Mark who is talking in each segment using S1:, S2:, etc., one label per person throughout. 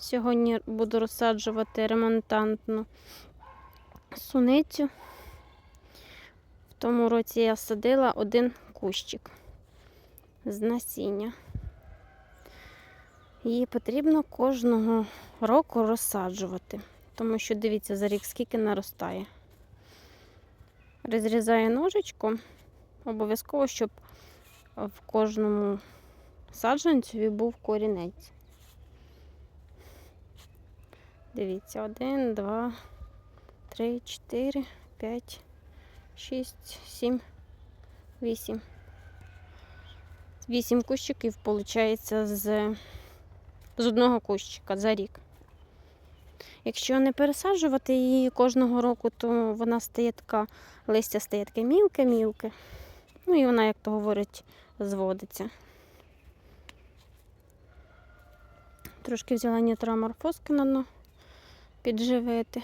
S1: Сьогодні буду розсаджувати ремонтантну суницю. В тому році я садила один кущик з насіння. Її потрібно кожного року розсаджувати, тому що дивіться за рік, скільки наростає. Розрізаю ножичком, обов'язково, щоб в кожному саджанцеві був корінець. Дивіться, один, два, три, чотири, п'ять, шість, сім, вісім. Вісім кущиків, виходить, з, з одного кущика за рік. Якщо не пересаджувати її кожного року, то вона стає така, листя стає таке мілке-мілке. Ну і вона, як то говорять, зводиться. Трошки взяла нітроморфозки на дно підживити.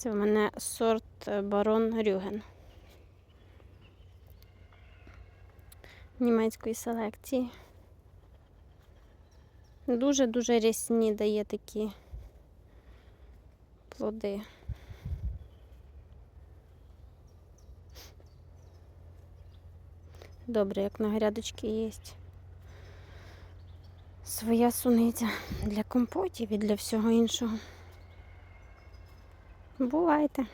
S1: Це в мене сорт е, барон Рюген. Німецької селекції. Дуже-дуже рясні дає такі плоди. Добре, як на грядочці є. Своя суниця для компотів і для всього іншого. Бувайте.